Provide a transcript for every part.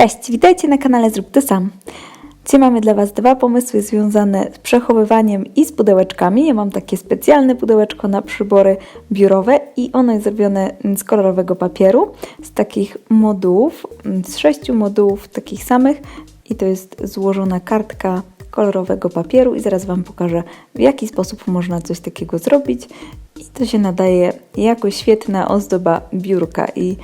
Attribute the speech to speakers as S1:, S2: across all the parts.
S1: Cześć, witajcie na kanale Zrób to sam. Dzisiaj mamy dla Was dwa pomysły związane z przechowywaniem i z pudełeczkami. Ja mam takie specjalne pudełeczko na przybory biurowe i ono jest zrobione z kolorowego papieru, z takich modułów, z sześciu modułów takich samych i to jest złożona kartka kolorowego papieru i zaraz Wam pokażę w jaki sposób można coś takiego zrobić i to się nadaje jako świetna ozdoba biurka i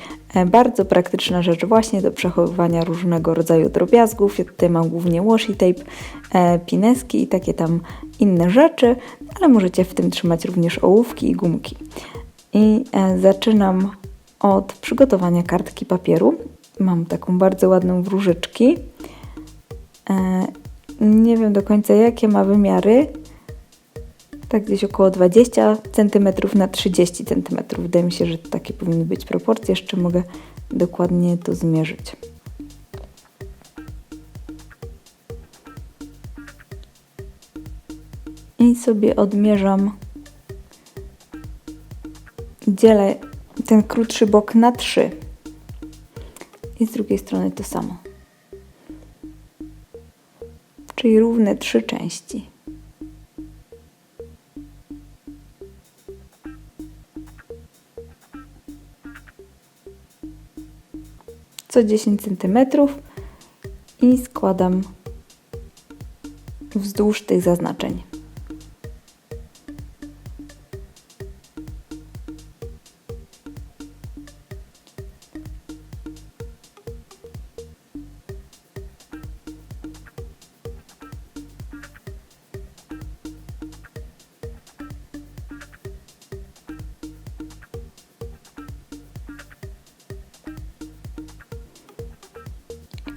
S1: bardzo praktyczna rzecz właśnie do przechowywania różnego rodzaju drobiazgów. Ja tutaj mam głównie washi tape, e, pineski i takie tam inne rzeczy, ale możecie w tym trzymać również ołówki i gumki. I e, zaczynam od przygotowania kartki papieru. Mam taką bardzo ładną wróżyczki. Nie wiem do końca jakie ma wymiary, tak gdzieś około 20 cm na 30 cm. Wydaje mi się, że takie powinny być proporcje. Jeszcze mogę dokładnie to zmierzyć. I sobie odmierzam, dzielę ten krótszy bok na 3 i z drugiej strony to samo. Czyli równe trzy części. Co 10 cm i składam wzdłuż tych zaznaczeń.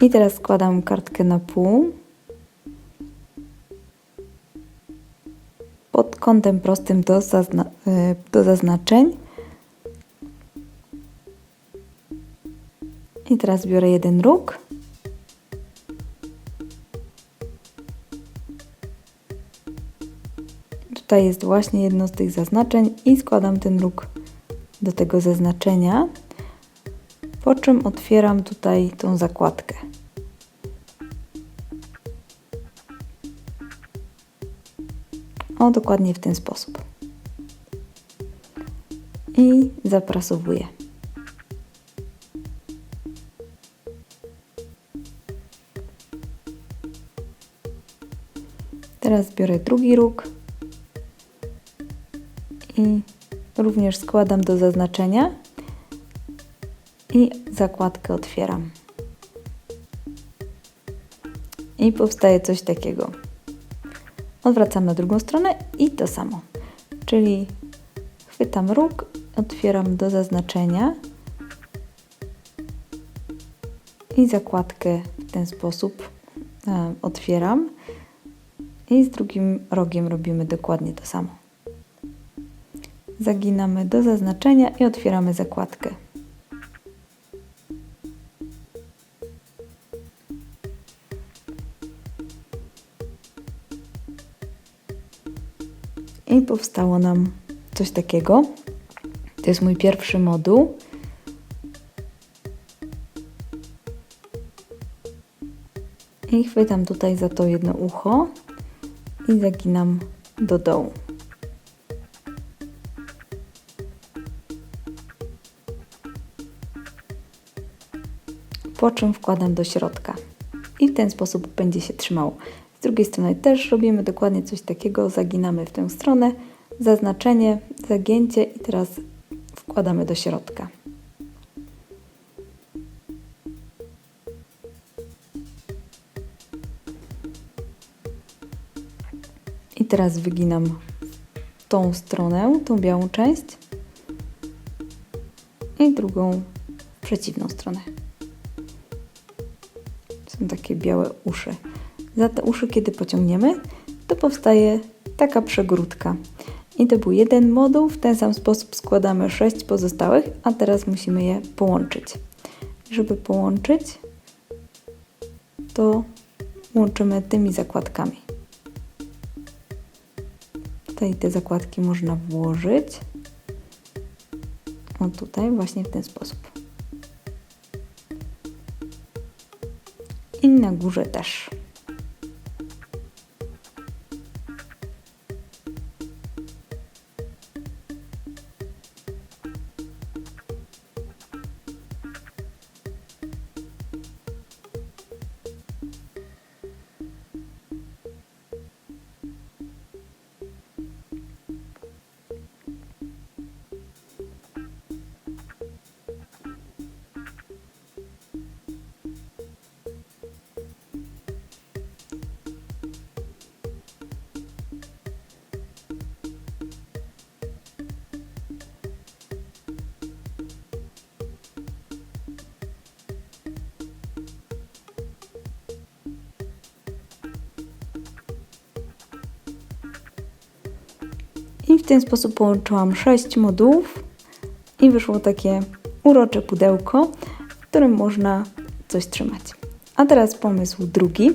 S1: I teraz składam kartkę na pół. Pod kątem prostym do, zazna e, do zaznaczeń. I teraz biorę jeden róg. Tutaj jest właśnie jedno z tych zaznaczeń i składam ten róg do tego zaznaczenia po czym otwieram tutaj tą zakładkę. O, dokładnie w ten sposób. I zaprasowuję. Teraz biorę drugi róg i również składam do zaznaczenia i zakładkę otwieram. I powstaje coś takiego. Odwracam na drugą stronę i to samo. Czyli chwytam róg, otwieram do zaznaczenia i zakładkę w ten sposób e, otwieram. I z drugim rogiem robimy dokładnie to samo. Zaginamy do zaznaczenia i otwieramy zakładkę. I powstało nam coś takiego. To jest mój pierwszy moduł. I chwytam tutaj za to jedno ucho i zaginam do dołu. Po czym wkładam do środka. I w ten sposób będzie się trzymało. Drugiej strony też robimy dokładnie coś takiego, zaginamy w tę stronę, zaznaczenie, zagięcie i teraz wkładamy do środka. I teraz wyginam tą stronę, tą białą część i drugą przeciwną stronę. Są takie białe uszy. Za te uszy, kiedy pociągniemy, to powstaje taka przegródka. I to był jeden moduł, w ten sam sposób składamy sześć pozostałych, a teraz musimy je połączyć. Żeby połączyć, to łączymy tymi zakładkami. Tutaj te zakładki można włożyć. O tutaj, właśnie w ten sposób. i na górze też. I w ten sposób połączyłam 6 modułów i wyszło takie urocze pudełko, w którym można coś trzymać. A teraz pomysł drugi.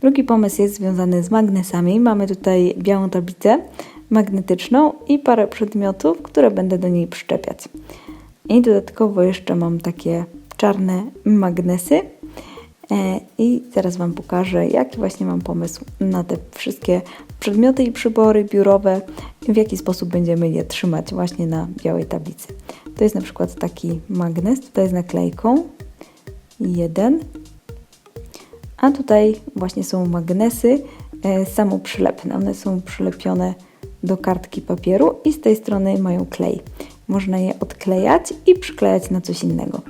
S1: Drugi pomysł jest związany z magnesami. Mamy tutaj białą tablicę magnetyczną i parę przedmiotów, które będę do niej przyczepiać. I dodatkowo jeszcze mam takie czarne magnesy. E, I zaraz Wam pokażę, jaki właśnie mam pomysł na te wszystkie przedmioty i przybory biurowe, w jaki sposób będziemy je trzymać właśnie na białej tablicy. To jest na przykład taki magnes, tutaj z naklejką, jeden, a tutaj właśnie są magnesy e, samoprzylepne. One są przylepione do kartki papieru i z tej strony mają klej. Można je odklejać i przyklejać na coś innego.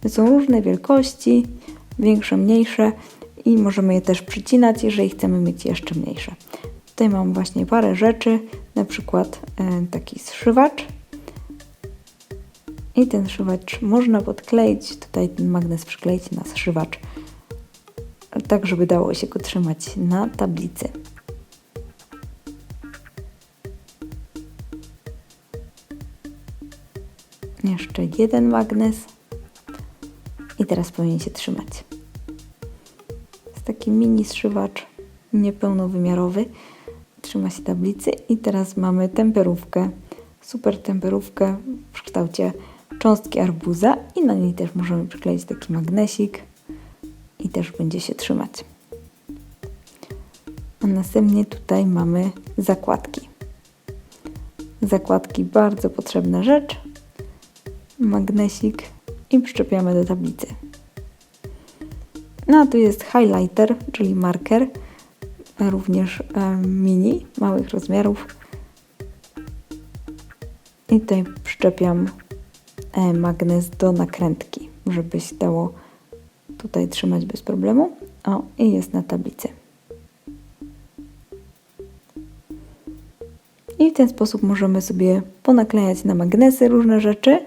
S1: To są różne wielkości, większe, mniejsze i możemy je też przycinać, jeżeli chcemy mieć jeszcze mniejsze. Tutaj mam właśnie parę rzeczy, na przykład e, taki zszywacz. I ten zszywacz można podkleić, tutaj ten magnes przykleić na zszywacz, tak żeby dało się go trzymać na tablicy. Jeszcze jeden magnes i teraz powinien się trzymać. Taki mini zszywacz niepełnowymiarowy trzyma się tablicy i teraz mamy temperówkę, super temperówkę w kształcie cząstki arbuza i na niej też możemy przykleić taki magnesik i też będzie się trzymać. A następnie tutaj mamy zakładki. Zakładki bardzo potrzebna rzecz. Magnesik i przyczepiamy do tablicy. No a tu jest highlighter, czyli marker również mini, małych rozmiarów. I tutaj przyczepiam e, magnes do nakrętki, żeby się dało tutaj trzymać bez problemu. O, i jest na tablicy. I w ten sposób możemy sobie ponaklejać na magnesy różne rzeczy.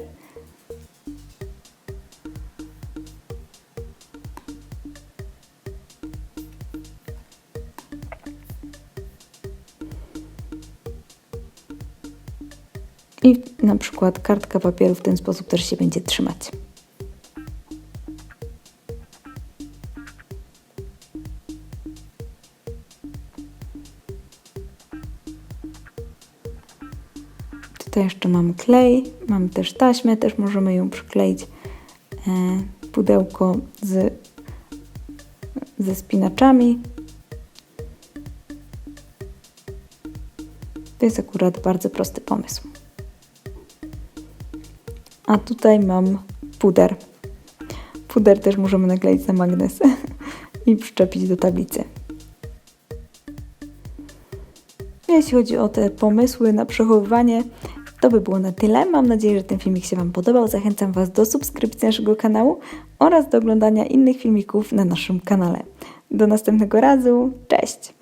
S1: I na przykład kartka papieru w ten sposób też się będzie trzymać. Tutaj jeszcze mam klej, mam też taśmę, też możemy ją przykleić. E, pudełko z, ze spinaczami. To jest akurat bardzo prosty pomysł. A tutaj mam puder. Puder też możemy nakleić na magnes i przyczepić do tablicy. Jeśli chodzi o te pomysły na przechowywanie, to by było na tyle. Mam nadzieję, że ten filmik się Wam podobał. Zachęcam Was do subskrypcji naszego kanału oraz do oglądania innych filmików na naszym kanale. Do następnego razu. Cześć!